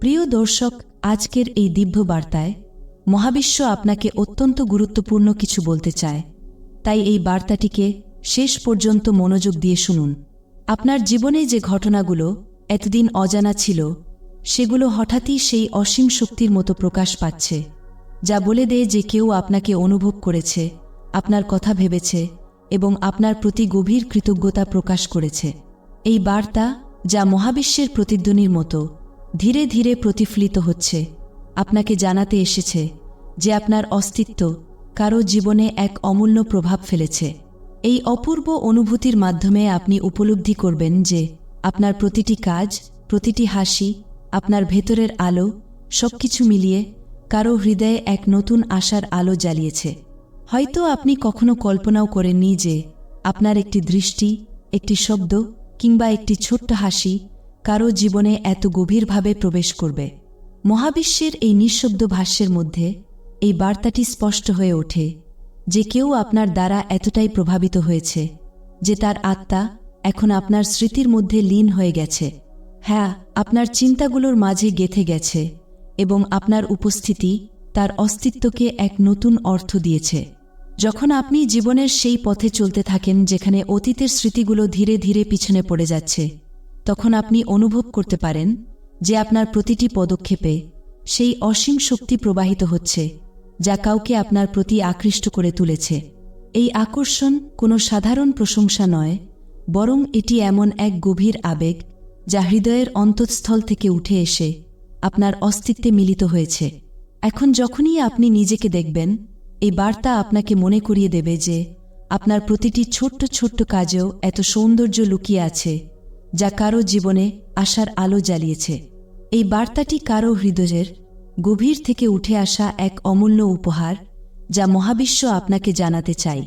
প্রিয় দর্শক, আজকের এই দিব্য বার্তায় মহাবিশ্ব আপনাকে অত্যন্ত গুরুত্বপূর্ণ কিছু বলতে চায়। তাই এই বার্তাটিকে শেষ পর্যন্ত মনোযোগ দিয়ে শুনুন। আপনার জীবনে যে ঘটনাগুলো এতদিন অজানা ছিল, সেগুলো হঠাৎই সেই অসীম শক্তির মতো প্রকাশ পাচ্ছে, যা বলে দেয় যে কেউ আপনাকে অনুভব করেছে, আপনার কথা ভেবেছে এবং আপনার প্রতি গভীর কৃতজ্ঞতা প্রকাশ করেছে। এই বার্তা যা মহাবিশ্বের প্রতিধ্বনির মতো ধীরে ধীরে প্রতিফলিত হচ্ছে। আপনাকে জানাতে এসেছে যে আপনার অস্তিত্ব কারও জীবনে এক অমূল্য প্রভাব ফেলেছে। এই অপূর্ব অনুভূতির মাধ্যমে আপনি উপলব্ধি করবেন যে আপনার প্রতিটি কাজ, প্রতিটি হাসি, আপনার ভেতরের আলো সবকিছু মিলিয়ে কারও হৃদয়ে এক নতুন আশার আলো জ্বালিয়েছে। হয়তো আপনি কখনো কল্পনাও করেননি যে আপনার একটি দৃষ্টি, একটি শব্দ কিংবা একটি ছোট্ট হাসি কারও জীবনে এত গভীরভাবে প্রবেশ করবে। মহাবিশ্বের এই নিঃশব্দ ভাষ্যের মধ্যে এই বার্তাটি স্পষ্ট হয়ে ওঠে যে কেউ আপনার দ্বারা এতটাই প্রভাবিত হয়েছে যে তার আত্মা এখন আপনার স্মৃতির মধ্যে লীন হয়ে গেছে। হ্যাঁ আপনার চিন্তাগুলোর মাঝে গেথে গেছে এবং আপনার উপস্থিতি তার অস্তিত্বকে এক নতুন অর্থ দিয়েছে। যখন আপনি জীবনের সেই পথে চলতে থাকেন যেখানে অতীতের স্মৃতিগুলো ধীরে ধীরে পিছনে পড়ে যাচ্ছে তখন আপনি অনুভব করতে পারেন যে আপনার প্রতিটি পদক্ষেপে সেই অসীম শক্তি প্রবাহিত হচ্ছে, যা কাউকে আপনার প্রতি আকৃষ্ট করে তুলেছে। এই আকর্ষণ কোনো সাধারণ প্রশংসা নয়, বরং এটি এমন এক গভীর আবেগ যা হৃদয়ের অন্তঃস্থল থেকে উঠে এসে আপনার অস্তিত্বে মিলিত হয়েছে। এখন যখনই আপনি নিজেকে দেখবেন, এই বার্তা আপনাকে মনে করিয়ে দেবে যে আপনার প্রতিটি ছোট্ট ছোট্ট কাজেও এত সৌন্দর্য লুকিয়ে আছে। যা কারও জীবনে আশার আলো জ্বালিয়েছে। এই বার্তাটি কারও হৃদয়ের গভীর থেকে উঠে আসা এক অমূল্য উপহার যা মহাবিশ্ব আপনাকে জানাতে চাই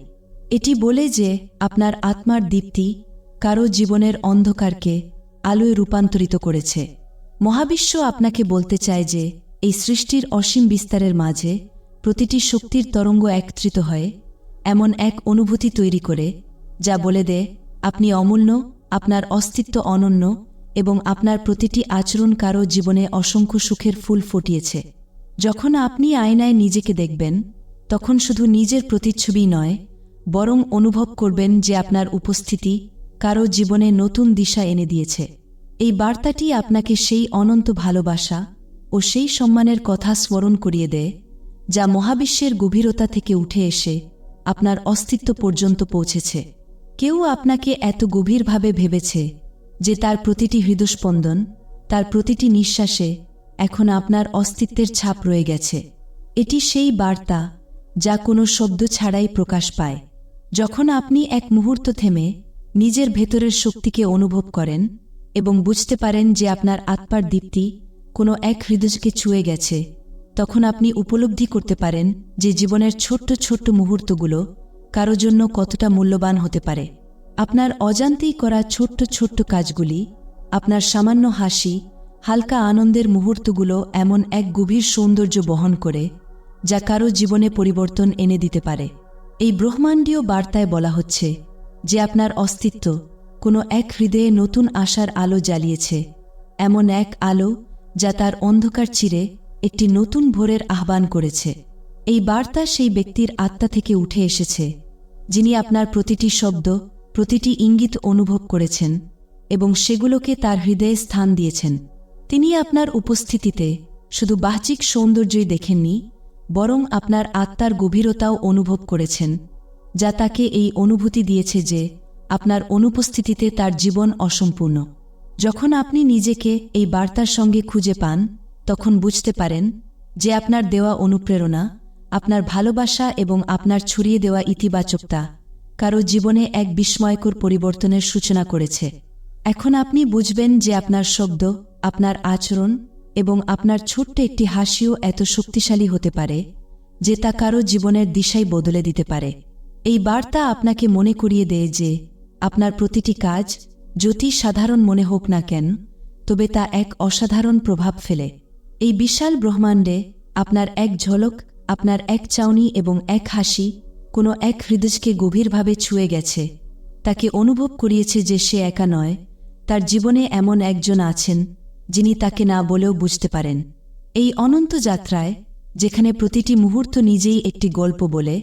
এটি বলে যে আপনার আত্মার দীপ্তি কারও জীবনের অন্ধকারকে আলোয় রূপান্তরিত করেছে। মহাবিশ্ব আপনাকে বলতে চায় যে এই সৃষ্টির অসীম বিস্তারের মাঝে প্রতিটি শক্তির তরঙ্গ একত্রিত হয়, এমন এক অনুভূতি তৈরি করে, যা বলে দে, আপনি অমূল্য আপনার অস্তিত্ব অনন্য এবং আপনার প্রতিটি আচরণ কারও জীবনে অসংখ্য সুখের ফুল ফুটিয়েছে। যখন আপনি আয়নায় নিজেকে দেখবেন, তখন শুধু নিজের প্রতিচ্ছবি নয়, বরং অনুভব করবেন যে আপনার উপস্থিতি কারও জীবনে নতুন দিশা এনে দিয়েছে। এই বার্তাটি আপনাকে সেই অনন্ত ভালোবাসা ও সেই সম্মানের কথা স্মরণ করিয়ে দেয়, যা মহাবিশ্বের গভীরতা থেকে উঠে এসে আপনার অস্তিত্ব পর্যন্ত পৌঁছেছে। কেউ আপনাকে এত গভীরভাবে ভেবেছে যে তার প্রতিটি হৃদস্পন্দন, তার প্রতিটি নিঃশ্বাসে এখন আপনার অস্তিত্বের ছাপ রয়ে গেছে। এটি সেই বার্তা যা কোনো শব্দ ছাড়াই প্রকাশ পায়। যখন আপনি এক মুহূর্ত থেমে নিজের ভেতরের শক্তিকে অনুভব করেন এবং বুঝতে পারেন যে আপনার আত্মার দীপ্তি কোনো এক হৃদয়কে ছুঁয়ে গেছে, তখন আপনি উপলব্ধি করতে পারেন যে জীবনের ছোট্ট ছোট্ট মুহূর্তগুলো কারও জন্য কতটা মূল্যবান হতে পারে। আপনার অজান্তেই করা ছোট্ট ছোট্ট কাজগুলি, আপনার সামান্য হাসি, হালকা আনন্দের মুহূর্তগুলো এমন এক গভীর সৌন্দর্য বহন করে, যা কারও জীবনে পরিবর্তন এনে দিতে পারে। এই ব্রহ্মাণ্ডীয় বার্তায় বলা হচ্ছে যে আপনার অস্তিত্ব কোনো এক হৃদয়ে নতুন আশার আলো জ্বালিয়েছে, এমন এক আলো যা তার অন্ধকার চিরে একটি নতুন ভোরের আহ্বান করেছে। এই বার্তা সেই ব্যক্তির আত্মা থেকে উঠে এসেছে। যিনি আপনার প্রতিটি শব্দ, প্রতিটি ইঙ্গিত অনুভব করেছেন এবং সেগুলোকে তার হৃদয়ে স্থান দিয়েছেন। তিনি আপনার উপস্থিতিতে শুধু বাহ্যিক সৌন্দর্যই দেখেননি, বরং আপনার আত্মার গভীরতাও অনুভব করেছেন, যা তাকে এই অনুভূতি দিয়েছে যে আপনার অনুপস্থিতিতে তার জীবন অসম্পূর্ণ। যখন আপনি নিজেকে এই বার্তার সঙ্গে খুঁজে পান, তখন বুঝতে পারেন যে আপনার দেওয়া অনুপ্রেরণা আপনার ভালোবাসা এবং আপনার ছড়িয়ে দেওয়া ইতিবাচকতা কারও জীবনে এক বিস্ময়কর পরিবর্তনের সূচনা করেছে। এখন আপনি বুঝবেন যে আপনার শব্দ, আপনার আচরণ এবং আপনার ছোট্ট একটি হাসিও এত শক্তিশালী হতে পারে যে তা কারও জীবনের দিশাই বদলে দিতে পারে। এই বার্তা আপনাকে মনে করিয়ে দেয় যে আপনার প্রতিটি কাজ, যদি সাধারণ মনে হোক না কেন, তবে তা এক অসাধারণ প্রভাব ফেলে। এই বিশাল ব্রহ্মাণ্ডে আপনার এক ঝলক আপনার এক চাউনি এবং এক হাসি কোনো এক হৃদয়কে গভীরভাবে ছুঁয়ে গেছে। তাকে অনুভব করিয়েছে যে সে একা নয়, তার জীবনে এমন একজন আছেন যিনি তাকে না বলেও বুঝতে পারেন। এই অনন্ত যাত্রায়, যেখানে প্রতিটি মুহূর্ত নিজেই একটি গল্প বলে,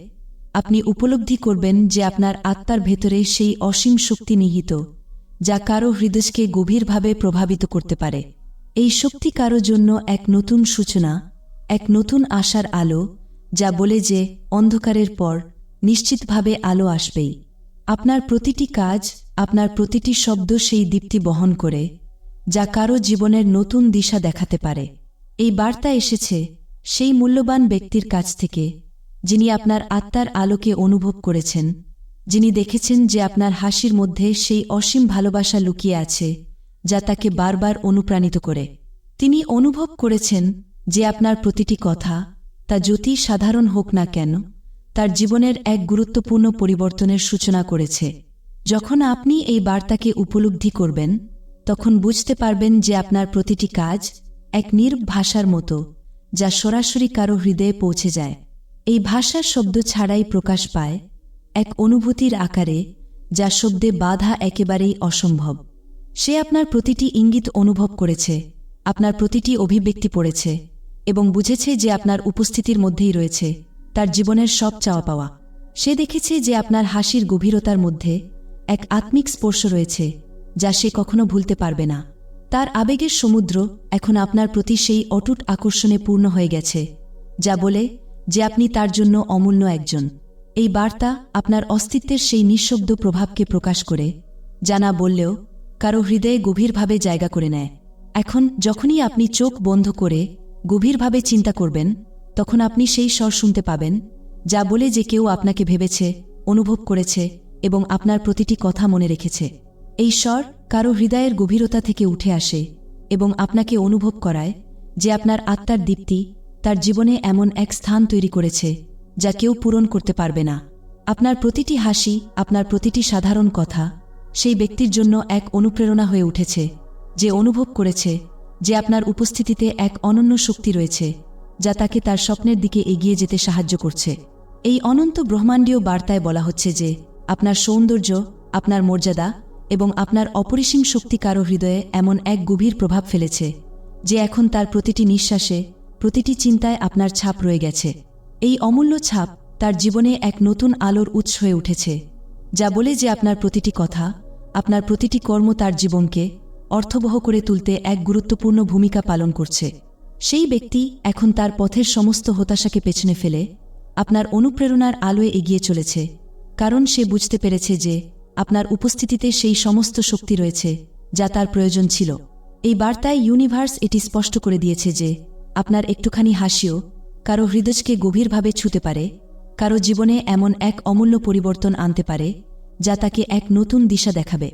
আপনি উপলব্ধি করবেন যে আপনার আত্মার ভেতরে সেই অসীম শক্তি নিহিত, যা কারও হৃদয়কে গভীরভাবে প্রভাবিত করতে পারে। এই শক্তি কারও জন্য এক নতুন সূচনা এক নতুন আশার আলো, যা বলে যে অন্ধকারের পর নিশ্চিতভাবে আলো আসবেই। আপনার প্রতিটি কাজ, আপনার প্রতিটি শব্দ সেই দীপ্তি বহন করে, যা কারও জীবনের নতুন দিশা দেখাতে পারে। এই বার্তা এসেছে সেই মূল্যবান ব্যক্তির কাছ থেকে, যিনি আপনার আত্মার আলোকে অনুভব করেছেন, যিনি দেখেছেন যে আপনার হাসির মধ্যে সেই অসীম ভালোবাসা লুকিয়ে আছে, যা তাকে বারবার অনুপ্রাণিত করে। তিনি অনুভব করেছেন যে আপনার প্রতিটি কথা, তা যতই সাধারণ হোক না কেন, তার জীবনের এক গুরুত্বপূর্ণ পরিবর্তনের সূচনা করেছে। যখন আপনি এই বার্তাকে উপলব্ধি করবেন, তখন বুঝতে পারবেন যে আপনার প্রতিটি কাজ এক নির্ভ ভাষার মতো, যা সরাসরি কারও হৃদয়ে পৌঁছে যায়। এই ভাষার শব্দ ছাড়াই প্রকাশ পায় এক অনুভূতির আকারে, যা শব্দে বাধা একেবারেই অসম্ভব। সে আপনার প্রতিটি ইঙ্গিত অনুভব করেছে, আপনার প্রতিটি অভিব্যক্তি পড়েছে। এবং বুঝেছে যে আপনার উপস্থিতির মধ্যেই রয়েছে, তার জীবনের সব চাওয়া পাওয়া। সে দেখেছে যে আপনার হাসির গভীরতার মধ্যে এক আত্মিক স্পর্শ রয়েছে, যা সে কখনো ভুলতে পারবে না। তার আবেগের সমুদ্র এখন আপনার প্রতি সেই অটুট আকর্ষণে পূর্ণ হয়ে গেছে, যা বলে যে আপনি তার জন্য অমূল্য একজন। এই বার্তা আপনার অস্তিত্বের সেই নিঃশব্দ প্রভাবকে প্রকাশ করে জানা বললেও কারও হৃদয়ে গভীরভাবে জায়গা করে নেয়। এখন যখনই আপনি চোখ বন্ধ করে গভীরভাবে চিন্তা করবেন, তখন আপনি সেই স্বর শুনতে পাবেন, যা বলে যে কেউ আপনাকে ভেবেছে, অনুভব করেছে এবং আপনার প্রতিটি কথা মনে রেখেছে। এই স্বর কারও হৃদয়ের গভীরতা থেকে উঠে আসে এবং আপনাকে অনুভব করায় যে আপনার আত্মার দীপ্তি তার জীবনে এমন এক স্থান তৈরি করেছে, যা কেউ পূরণ করতে পারবে না। আপনার প্রতিটি হাসি, আপনার প্রতিটি সাধারণ কথা, সেই ব্যক্তির জন্য এক অনুপ্রেরণা হয়ে উঠেছে, যে অনুভব করেছে যে আপনার উপস্থিতিতে এক অনন্য শক্তি রয়েছে, যা তাকে তার স্বপ্নের দিকে এগিয়ে যেতে সাহায্য করছে। এই অনন্ত ব্রহ্মাণ্ডীয় বার্তায় বলা হচ্ছে যে, আপনার সৌন্দর্য, আপনার মর্যাদা এবং আপনার অপরিসীম শক্তি কারও হৃদয়ে এমন এক গভীর প্রভাব ফেলেছে, যে এখন তার প্রতিটি নিঃশ্বাসে, প্রতিটি চিন্তায় আপনার ছাপ রয়ে গেছে। এই অমূল্য ছাপ তার জীবনে এক নতুন আলোর উৎস হয়ে উঠেছে, যা বলে যে আপনার প্রতিটি কথা, আপনার প্রতিটি কর্ম তার জীবনকে অর্থবহ করে তুলতে এক গুরুত্বপূর্ণ ভূমিকা পালন করছে। সেই ব্যক্তি এখন তার পথের সমস্ত হতাশাকে পেছনে ফেলে আপনার অনুপ্রেরণার আলোয় এগিয়ে চলেছে, কারণ সে বুঝতে পেরেছে যে আপনার উপস্থিতিতে সেই সমস্ত শক্তি রয়েছে যা তার প্রয়োজন ছিল। এই বার্তায় ইউনিভার্স এটি স্পষ্ট করে দিয়েছে যে আপনার একটুখানি হাসিও কারও হৃদয়কে গভীরভাবে ছুতে পারে, কারও জীবনে এমন এক অমূল্য পরিবর্তন আনতে পারে যা তাকে এক নতুন দিশা দেখাবে।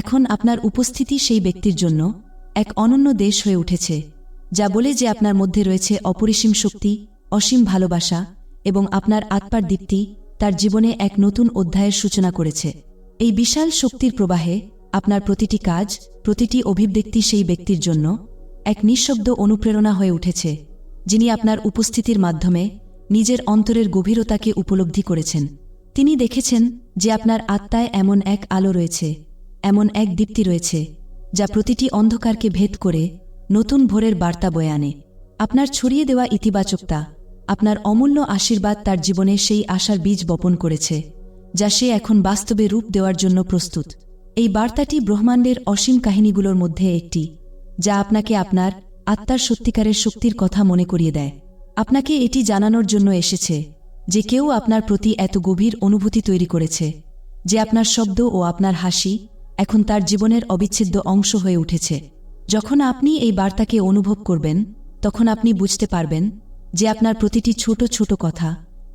এখন আপনার উপস্থিতি সেই ব্যক্তির জন্য এক অনন্য দেশ হয়ে উঠেছে, যা বলে যে আপনার মধ্যে রয়েছে অপরিসীম শক্তি, অসীম ভালোবাসা এবং আপনার আত্মার দীপ্তি তার জীবনে এক নতুন অধ্যায়ের সূচনা করেছে। এই বিশাল শক্তির প্রবাহে আপনার প্রতিটি কাজ, প্রতিটি অভিব্যক্তি সেই ব্যক্তির জন্য এক নিঃশব্দ অনুপ্রেরণা হয়ে উঠেছে, যিনি আপনার উপস্থিতির মাধ্যমে নিজের অন্তরের গভীরতাকে উপলব্ধি করেছেন। তিনি দেখেছেন যে আপনার আত্মায় এমন এক আলো রয়েছে এমন এক দীপ্তি রয়েছে, যা প্রতিটি অন্ধকারকে ভেদ করে নতুন ভোরের বার্তা বয়ে আনে। আপনার ছড়িয়ে দেওয়া ইতিবাচকতা, আপনার অমূল্য আশীর্বাদ তার জীবনে সেই আশার বীজ বপন করেছে, যা সে এখন বাস্তবে রূপ দেওয়ার জন্য প্রস্তুত। এই বার্তাটি ব্রহ্মাণ্ডের অসীম কাহিনীগুলোর মধ্যে একটি, যা আপনাকে আপনার আত্মার সত্যিকারের শক্তির কথা মনে করিয়ে দেয়। আপনাকে এটি জানানোর জন্য এসেছে যে কেউ আপনার প্রতি এত গভীর অনুভূতি তৈরি করেছে, যে আপনার শব্দ ও আপনার হাসি এখন তার জীবনের অবিচ্ছেদ্য অংশ হয়ে উঠেছে। যখন আপনি এই বার্তাকে অনুভব করবেন, তখন আপনি বুঝতে পারবেন যে আপনার প্রতিটি ছোট ছোট কথা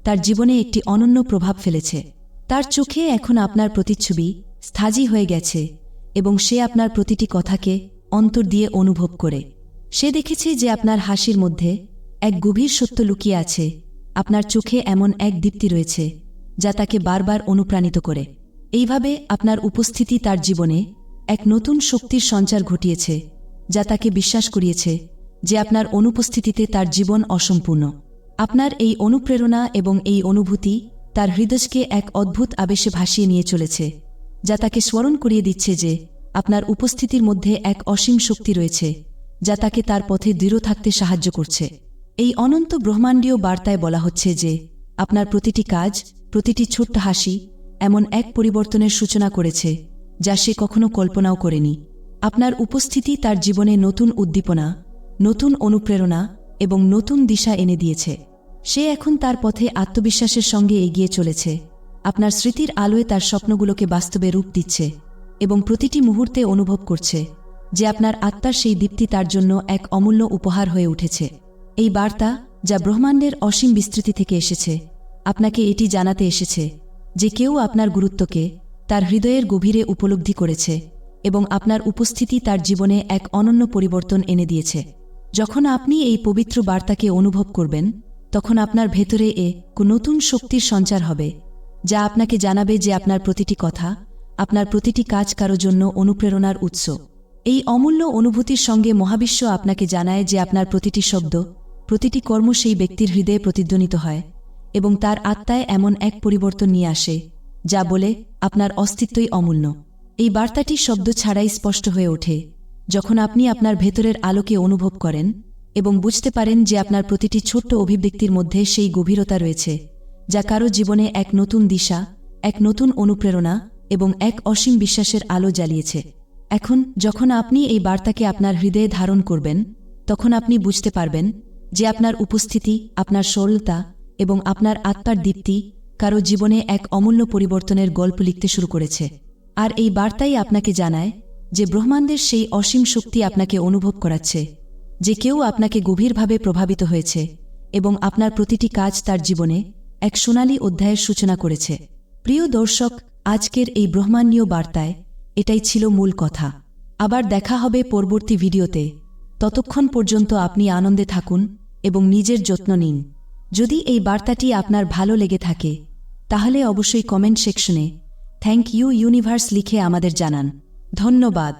তার জীবনে একটি অনন্য প্রভাব ফেলেছে। তার চোখে এখন আপনার প্রতিচ্ছবি স্থাজি হয়ে গেছে এবং সে আপনার প্রতিটি কথাকে অন্তর দিয়ে অনুভব করে। সে দেখেছে যে আপনার হাসির মধ্যে এক গভীর সত্য লুকিয়ে আছে। আপনার চোখে এমন এক দীপ্তি রয়েছে যা তাকে বারবার অনুপ্রাণিত করে। এইভাবে আপনার উপস্থিতি তার জীবনে এক নতুন শক্তির সঞ্চার ঘটিয়েছে, যা তাকে বিশ্বাস করিয়েছে যে আপনার অনুপস্থিতিতে তার জীবন অসম্পূর্ণ। আপনার এই অনুপ্রেরণা এবং এই অনুভূতি তার হৃদয়কে এক অদ্ভুত আবেশে ভাসিয়ে নিয়ে চলেছে, যা তাকে স্মরণ করিয়ে দিচ্ছে যে আপনার উপস্থিতির মধ্যে এক অসীম শক্তি রয়েছে, যা তাকে তার পথে দৃঢ় থাকতে সাহায্য করছে। এই অনন্ত ব্রহ্মাণ্ডীয় বার্তায় বলা হচ্ছে যে আপনার প্রতিটি কাজ, প্রতিটি ছোট্ট হাসি এমন এক পরিবর্তনের সূচনা করেছে, যা সে কখনো কল্পনাও করেনি। আপনার উপস্থিতি তার জীবনে নতুন উদ্দীপনা, নতুন অনুপ্রেরণা এবং নতুন দিশা এনে দিয়েছে। সে এখন তার পথে আত্মবিশ্বাসের সঙ্গে এগিয়ে চলেছে। আপনার স্মৃতির আলোয় তার স্বপ্নগুলোকে বাস্তবে রূপ দিচ্ছে এবং প্রতিটি মুহূর্তে অনুভব করছে যে আপনার আত্মার সেই দীপ্তি তার জন্য এক অমূল্য উপহার হয়ে উঠেছে। এই বার্তা যা ব্রহ্মাণ্ডের অসীম বিস্তৃতি থেকে এসেছে। আপনাকে এটি জানাতে এসেছে। যে কেউ আপনার গুরুত্বকে তার হৃদয়ের গভীরে উপলব্ধি করেছে এবং আপনার উপস্থিতি তার জীবনে এক অনন্য পরিবর্তন এনে দিয়েছে। যখন আপনি এই পবিত্র বার্তাকে অনুভব করবেন, তখন আপনার ভেতরে এ নতুন শক্তির সঞ্চার হবে, যা আপনাকে জানাবে যে আপনার প্রতিটি কথা, আপনার প্রতিটি কাজ কারও জন্য অনুপ্রেরণার উৎস। এই অমূল্য অনুভূতির সঙ্গে মহাবিশ্ব আপনাকে জানায় যে আপনার প্রতিটি শব্দ, প্রতিটি কর্ম সেই ব্যক্তির হৃদয়ে প্রতিধ্বনিত হয়। এবং তার আত্মায় এমন এক পরিবর্তন নিয়ে আসে, যা বলে, আপনার অস্তিত্বই অমূল্য। এই বার্তাটি শব্দ ছাড়াই স্পষ্ট হয়ে ওঠে। যখন আপনি আপনার ভেতরের আলোকে অনুভব করেন এবং বুঝতে পারেন যে আপনার প্রতিটি ছোট্ট অভিব্যক্তির মধ্যে সেই গভীরতা রয়েছে, যা কারও জীবনে এক নতুন দিশা, এক নতুন অনুপ্রেরণা এবং এক অসীম বিশ্বাসের আলো জ্বালিয়েছে। এখন, যখন আপনি এই বার্তাকে আপনার হৃদয়ে ধারণ করবেন, তখন আপনি বুঝতে পারবেন যে আপনার উপস্থিতি, আপনার সরলতা এবং আপনার আত্মার দীপ্তি কারও জীবনে এক অমূল্য পরিবর্তনের গল্প লিখতে শুরু করেছে। আর এই বার্তাই আপনাকে জানায় যে ব্রহ্মাণ্ডের সেই অসীম শক্তি আপনাকে অনুভব করাচ্ছে, যে কেউ আপনাকে গভীরভাবে প্রভাবিত হয়েছে এবং আপনার প্রতিটি কাজ তার জীবনে এক সোনালী অধ্যায়ের সূচনা করেছে। প্রিয় দর্শক, আজকের এই ব্রহ্মাণ্ডীয় বার্তায় এটাই ছিল মূল কথা। আবার দেখা হবে পরবর্তী ভিডিওতে। ততক্ষণ পর্যন্ত আপনি আনন্দে থাকুন এবং নিজের যত্ন নিন। যদি এই বার্তাটি আপনার ভালো লেগে থাকে, তাহলে অবশ্যই কমেন্ট সেকশনে থ্যাংক ইউ ইউনিভার্স লিখে আমাদের জানান। ধন্যবাদ।